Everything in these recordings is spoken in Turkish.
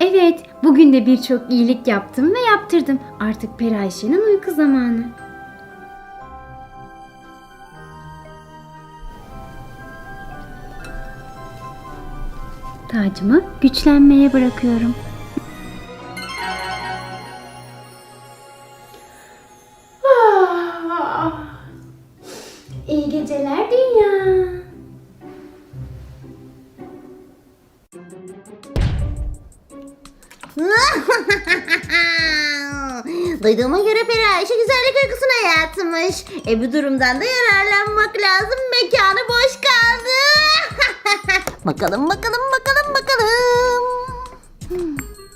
Evet, bugün de birçok iyilik yaptım ve yaptırdım. Artık Peri Ayşe'nin uyku zamanı. Tacımı güçlenmeye bırakıyorum. Yatmış. E bu durumdan da yararlanmak lazım. Mekanı boş kaldı. bakalım bakalım bakalım bakalım.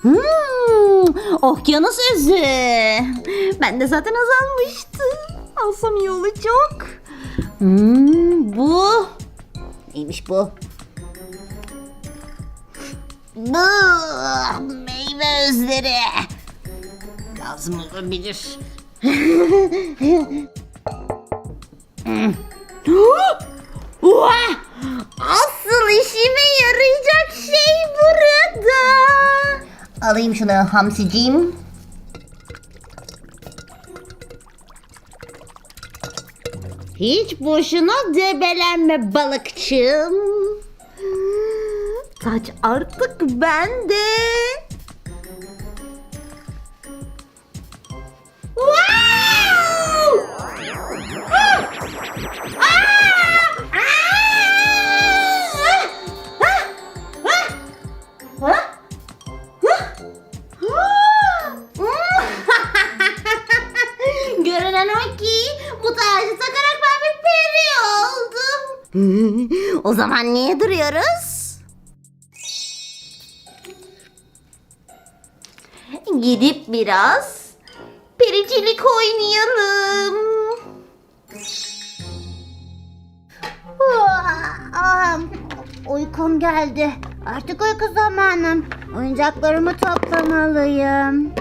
Hmm, okyanus özü. Ben de zaten azalmıştım. Alsam iyi olacak. Hmm, bu. Neymiş bu? Bu meyve özleri. Lazım olabilir. Vah! Asıl işime yarayacak şey burada. Alayım şunu hamsiciğim. Hiç boşuna debelenme balıkçım. Saç artık bende. Gidip biraz pericilik oynayalım. Uykum geldi. Artık uyku zamanım. Oyuncaklarımı toplamalıyım.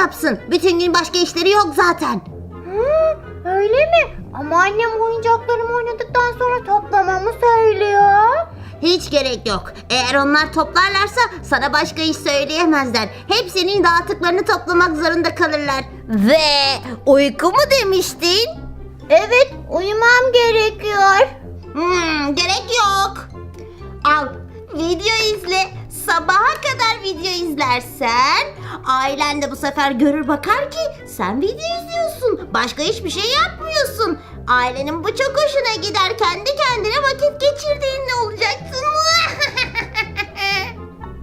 Yapsın. Bütün gün başka işleri yok zaten. öyle mi? Ama annem oyuncaklarımı oynadıktan sonra toplamamı söylüyor. Hiç gerek yok. Eğer onlar toplarlarsa sana başka iş söyleyemezler. Hepsinin dağıtıklarını toplamak zorunda kalırlar. Ve uyku mu demiştin? Evet, uyumam gerekiyor. Hmm, gerek yok. Al, video izle. Sabaha kadar video izlersen ailen de bu sefer görür bakar ki sen video izliyorsun. Başka hiçbir şey yapmıyorsun. Ailenin bu çok hoşuna gider. Kendi kendine vakit geçirdiğin ne olacaksın?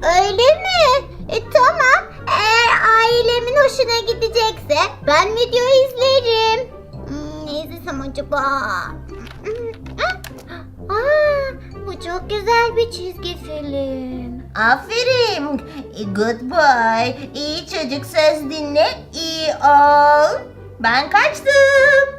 Öyle mi? E, tamam. Eğer ailemin hoşuna gidecekse ben video izlerim. Hmm, ne izlesem acaba? Aa, bu çok güzel bir çizgi film. Aferin. Good boy. İyi çocuk söz dinle. iyi ol. Ben kaçtım.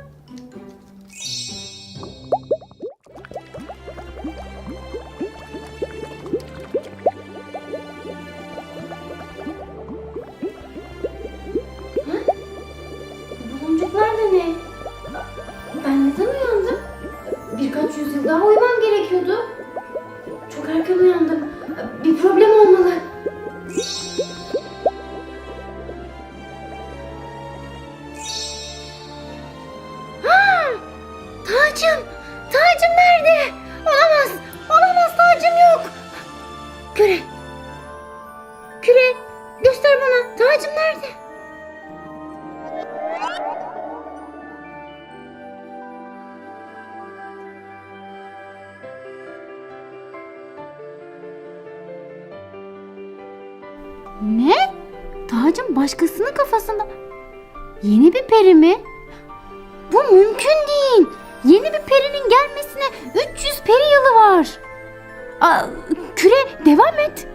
Daha uyumam gerekiyordu. Çok erken uyandım. Bu mümkün değil. Yeni bir perinin gelmesine 300 peri yılı var. Aa, küre devam et.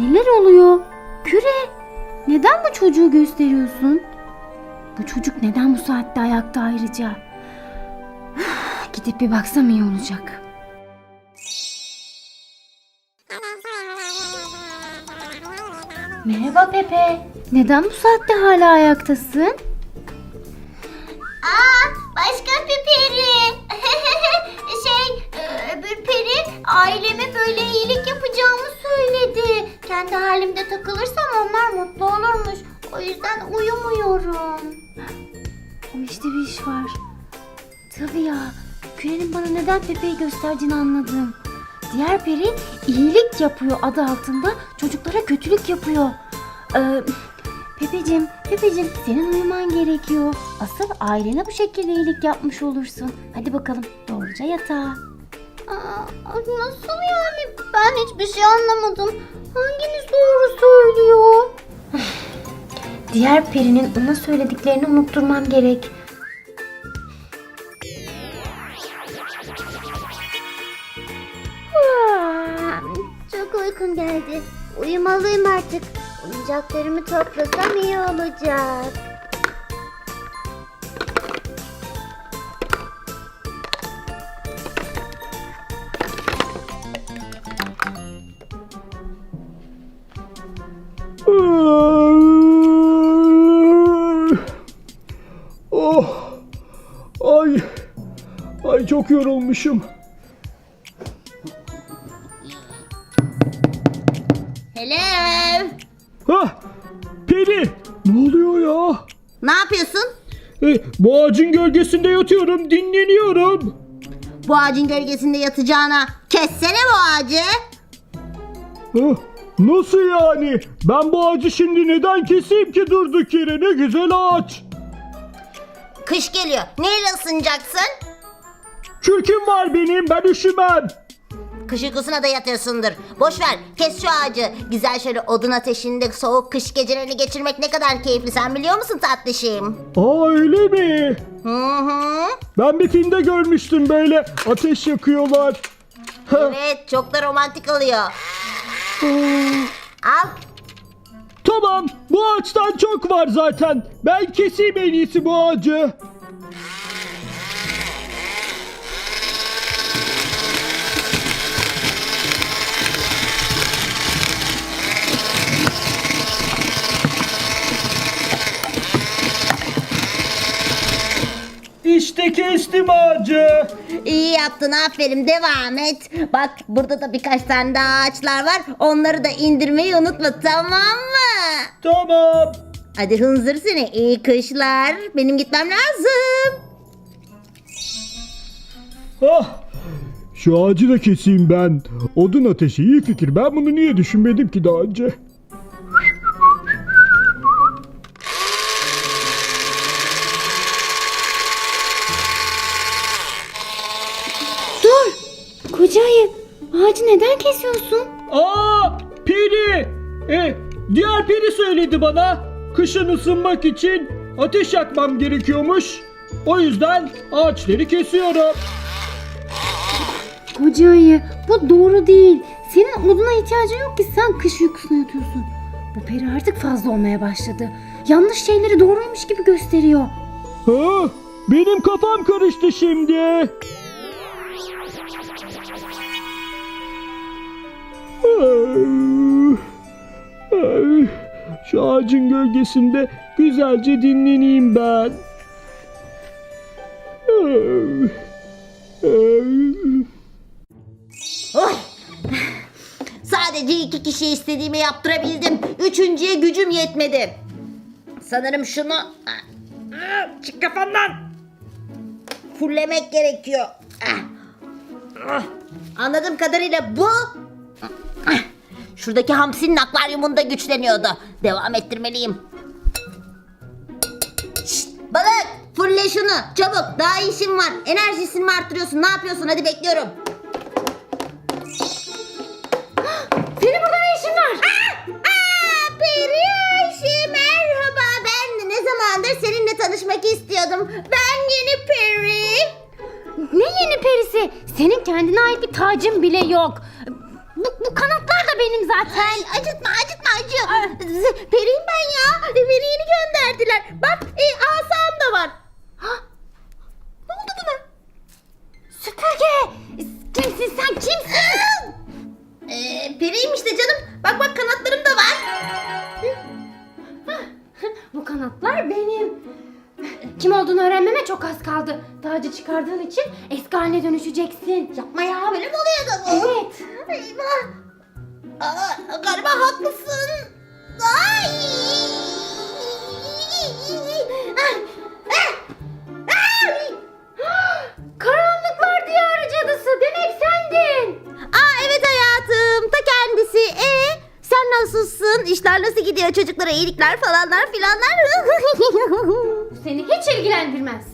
Neler oluyor? Küre, neden bu çocuğu gösteriyorsun? Bu çocuk neden bu saatte ayakta ayrıca? Gidip bir baksam iyi olacak. Merhaba Pepe. Neden bu saatte hala ayaktasın? Aa, başka bir peri. şey, öbür peri aileme böyle iyilik yapacağımı söyledi. Kendi halimde takılırsam onlar mutlu olurmuş. O yüzden uyumuyorum. O işte bir iş var. Tabii ya. Kürenin bana neden Pepe'yi gösterdiğini anladım. Diğer peri iyilik yapıyor adı altında çocuklara kötülük yapıyor. Ee, Pepeciğim, Pepeciğim senin uyuman gerekiyor. Asıl ailene bu şekilde iyilik yapmış olursun. Hadi bakalım doğruca yatağa. Aa, nasıl yani? Ben hiçbir şey anlamadım. Hanginiz doğru söylüyor? Diğer perinin ona söylediklerini unutturmam gerek. Çok uykum geldi. Uyumalıyım artık. Oyuncaklarımı toplasam iyi olacak. Ay. Ay çok yorulmuşum. Hello. Hah. Peri. Ne oluyor ya? Ne yapıyorsun? E, bu ağacın gölgesinde yatıyorum, dinleniyorum. Bu ağacın gölgesinde yatacağına kessene bu ağacı. Hah, Nasıl yani? Ben bu ağacı şimdi neden keseyim ki durduk yere? Ne güzel ağaç. Kış geliyor. Neyle ısınacaksın? Kürküm var benim, ben üşümem. Kış uykusuna da yatıyorsundur. Boş ver. Kes şu ağacı. Güzel şöyle odun ateşinde soğuk kış gecelerini geçirmek ne kadar keyifli. Sen biliyor musun tatlışım? Aa öyle mi? Hı hı. Ben bir filmde görmüştüm böyle ateş yakıyorlar. Evet çok da romantik oluyor. Al. Tamam, bu ağaçtan çok var zaten. Ben keseyim en iyisi bu ağacı. İşte kestim ağacı. İyi yaptın aferin devam et. Bak burada da birkaç tane daha ağaçlar var. Onları da indirmeyi unutma tamam mı? Tamam. Hadi hınzır seni iyi kışlar. Benim gitmem lazım. Ah, şu ağacı da keseyim ben. Odun ateşi iyi fikir. Ben bunu niye düşünmedim ki daha önce? Bana. Kışın ısınmak için ateş yakmam gerekiyormuş. O yüzden ağaçları kesiyorum. Koca ayı bu doğru değil. Senin oduna ihtiyacın yok ki sen kış uykusuna yatıyorsun. Bu peri artık fazla olmaya başladı. Yanlış şeyleri doğruymuş gibi gösteriyor. Ha, benim kafam karıştı şimdi. Ay, ay, Şu ağacın gölgesinde güzelce dinleneyim ben. Oy. Sadece iki kişi istediğimi yaptırabildim. Üçüncüye gücüm yetmedi. Sanırım şunu... Çık kafamdan. Fullemek gerekiyor. Anladığım kadarıyla bu... Şuradaki hamsinin akvaryumunda güçleniyordu. Devam ettirmeliyim. Şşt, balık! Fulle şunu çabuk. Daha işim var. Enerjisini mi arttırıyorsun? Ne yapıyorsun? Hadi bekliyorum. Senin burada ne işin var? Aa, aa, Peri Ayşe merhaba. Ben de ne zamandır seninle tanışmak istiyordum. Ben yeni Peri. Ne yeni perisi? Senin kendine ait bir tacın bile yok. Bu, bu kanatlar da benim zaten. Ay, acıtma haklısın. Ay. Ay. Ay. Karanlıklar diyarı cadısı demek sendin. Aa evet hayatım ta kendisi. E sen nasılsın? İşler nasıl gidiyor çocuklara iyilikler falanlar filanlar. Bu seni hiç ilgilendirmez.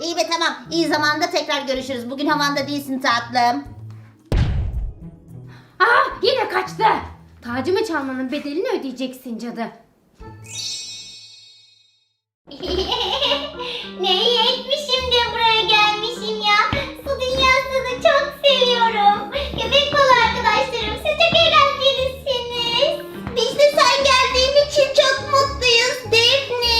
İyi be tamam. İyi zamanda tekrar görüşürüz. Bugün havanda değilsin tatlım. Ah yine kaçtı. Tacımı çalmanın bedelini ödeyeceksin cadı. ne etmişim de buraya gelmişim ya. Su dünyasını çok seviyorum. Köpek balı arkadaşlarım siz çok eğlencelisiniz. Biz de sen geldiğin için çok mutluyuz Defne.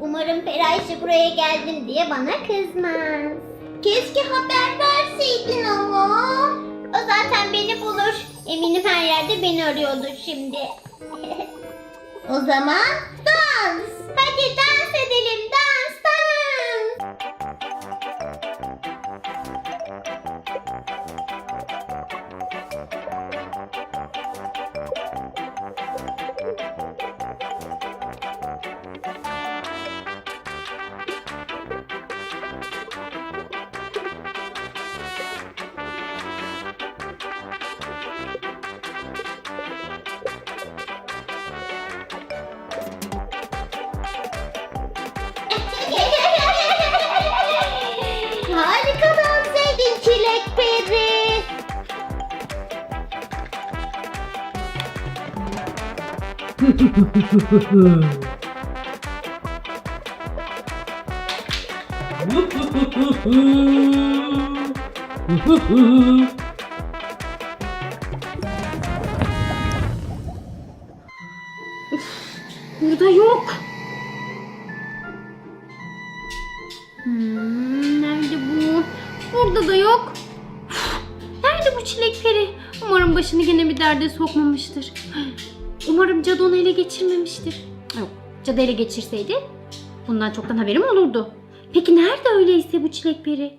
Umarım Perayşe buraya geldim diye bana kızmaz. Keşke haber verseydin ama. O zaten beni bulur. Eminim her yerde beni arıyordur şimdi. O zaman dans. Hadi dans Burada yok. Hmm, nerede bu? Burada da yok. Nerede bu çilek peri? Umarım başını gene bir derde sokmamıştır. Umarım cadı onu ele geçirmemiştir. Yok, cadı ele geçirseydi bundan çoktan haberim olurdu. Peki nerede öyleyse bu çilek peri?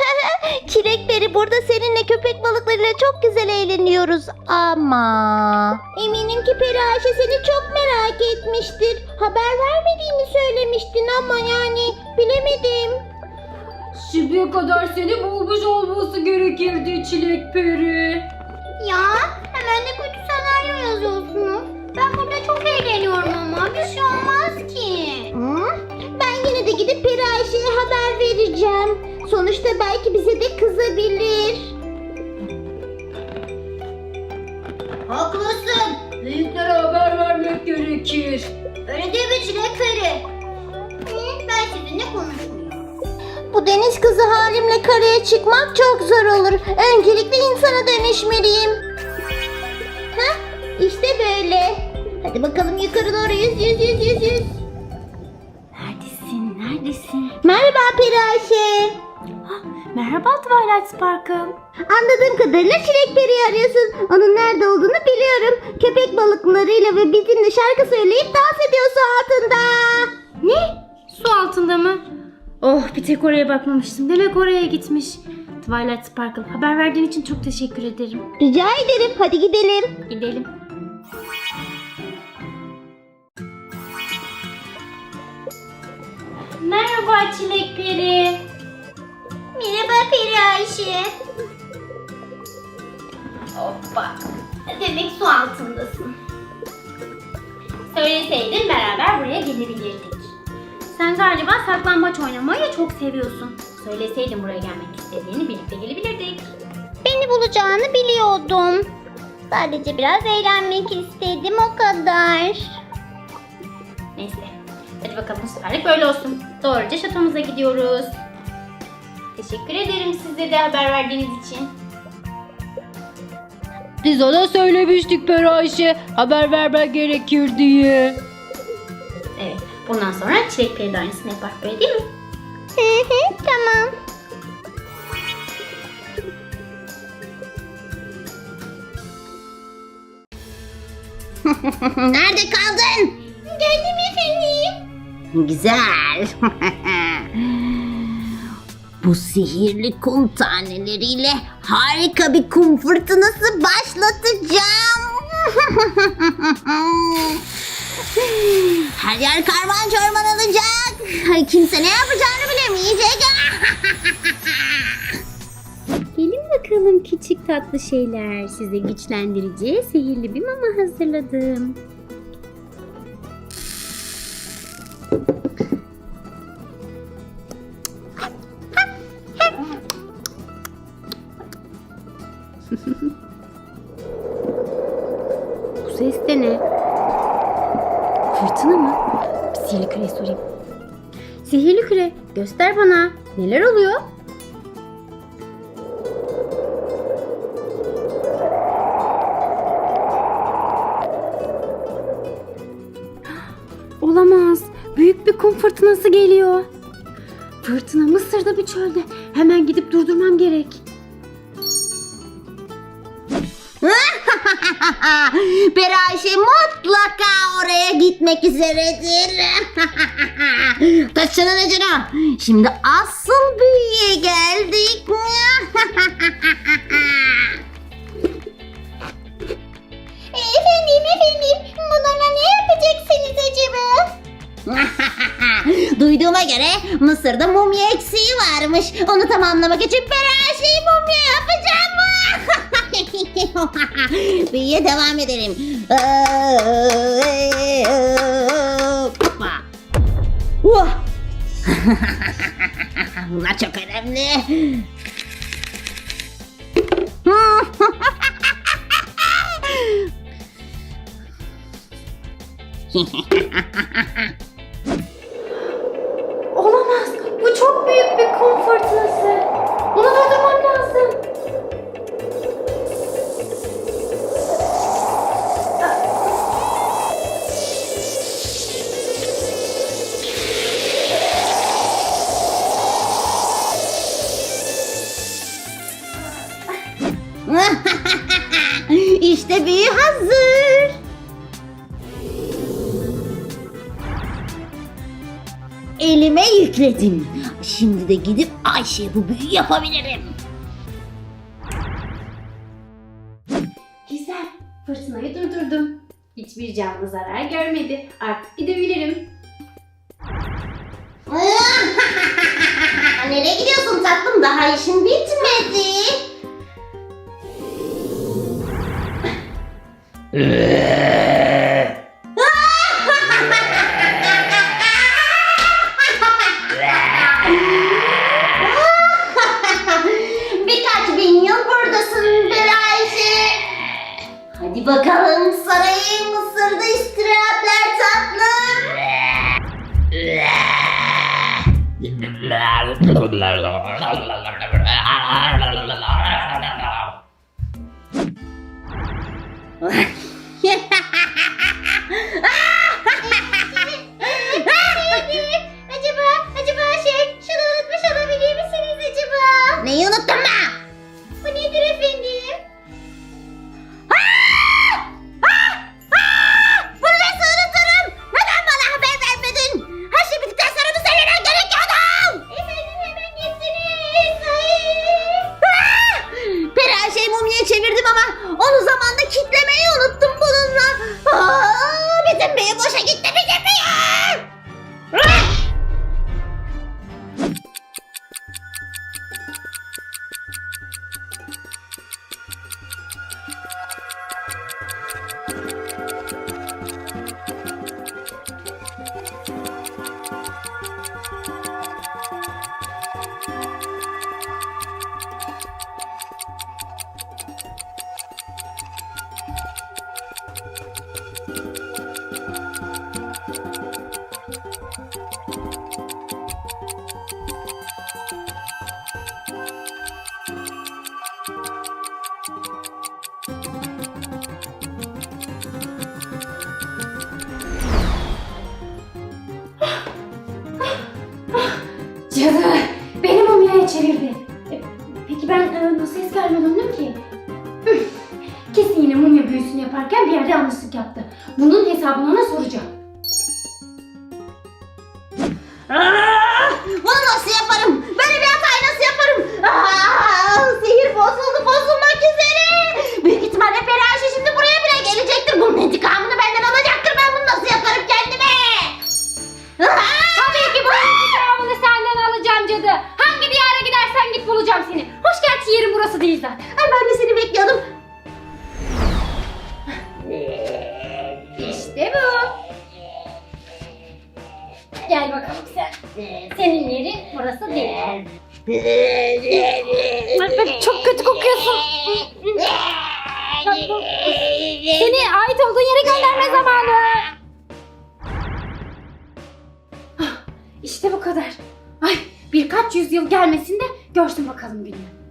Çilek peri burada seninle köpek balıklarıyla çok güzel eğleniyoruz ama... Eminim ki Peri Ayşe seni çok merak etmiştir. Haber vermediğini söylemiştin ama yani bilemedim. Şimdiye kadar seni bulmuş olması gerekirdi çilek peri. Ya hemen de senaryo yazıyorsunuz. Ben burada çok eğleniyorum ama bir şey olmaz ki. Ben yine de gidip Peri Ayşe'ye haber vereceğim. Sonuçta belki bize de kızabilir. Haklısın. Büyüklere haber vermek gerekir. Öyle değil mi Çilek Peri? Ben sizinle konuşmuyorum. Bu deniz kızı halimle karaya çıkmak çok zor olur. Öncelikle insana dönüşmeliyim. İşte böyle. Hadi bakalım yukarı doğru yüz yüz yüz yüz yüz. Neredesin? Neredesin? Merhaba Peri Ayşe. Merhaba Twilight Sparkle. Anladığım kadarıyla Çilek Peri'yi arıyorsun. Onun nerede olduğunu biliyorum. Köpek balıklarıyla ve bizimle şarkı söyleyip dans ediyor su altında. Ne? Su altında mı? Oh bir tek oraya bakmamıştım. Demek oraya gitmiş. Twilight Sparkle haber verdiğin için çok teşekkür ederim. Rica ederim. Hadi gidelim. Gidelim. Merhaba Çilek Peri. Merhaba Peri Ayşe. Hoppa. Demek su altındasın. Söyleseydin beraber buraya gelebilirdik. Sen galiba saklambaç oynamayı çok seviyorsun. Söyleseydin buraya gelmek istediğini birlikte gelebilirdik. Beni bulacağını biliyordum. Sadece biraz eğlenmek istedim o kadar. Neyse. Hadi bakalım bu seferlik böyle olsun. Doğruca şatomuza gidiyoruz. Teşekkür ederim size de haber verdiğiniz için. Biz ona söylemiştik Peri Ayşe. Haber vermen gerekir diye. Evet. Bundan sonra Çilek Peri de aynısını yapar. Böyle değil mi? Hı hı, tamam. Nerede kaldın? Geldim efendim. Güzel. Bu sihirli kum taneleriyle harika bir kum fırtınası başlatacağım. Her yer karman çorman olacak. Kimse ne yapacağını bilemeyecek. Gelin bakalım küçük tatlı şeyler. Size güçlendirici sihirli bir mama hazırladım. Fırtına mı? Sihirli küreye sorayım. Sihirli küre göster bana. Neler oluyor? Gitmek üzeredir. Taşının ucuna. Şimdi asıl büyüye geldik. efendim efendim bunlarla ne yapacaksınız acaba? Duyduğuma göre Mısır'da mumya eksiği varmış. Onu tamamlamak için Peri Ayşe'yi mumya yapacağım. Büyüye devam edelim. Hoppa. Vah. Bunlar çok önemli. de gidip Ayşe'ye bu büyü yapabilirim. Güzel. Fırtınayı durdurdum. Hiçbir canlı zarar görmedi. Artık gidebilirim. Nereye gidiyorsun tatlım? Daha işin bitmedi. 唉 Cadı beni mumyaya çevirdi. E, Peki ben e, nasıl eski halime döndüm ki? Kesin yine mumya büyüsünü yaparken bir yerde yanlışlık yaptı. Bunun hesabını ona soracağım. Bulacağım seni. Hoş gerçi yerin burası değil zaten. Ay ben de seni bekliyordum. İşte bu. Gel bakalım sen. Senin yerin burası değil. Bak bak çok kötü kokuyorsun. Seni ait olduğun yere gönderme zamanı. Ah, İşte bu kadar. Ay birkaç yüzyıl gelmesin de görsün bakalım gününü.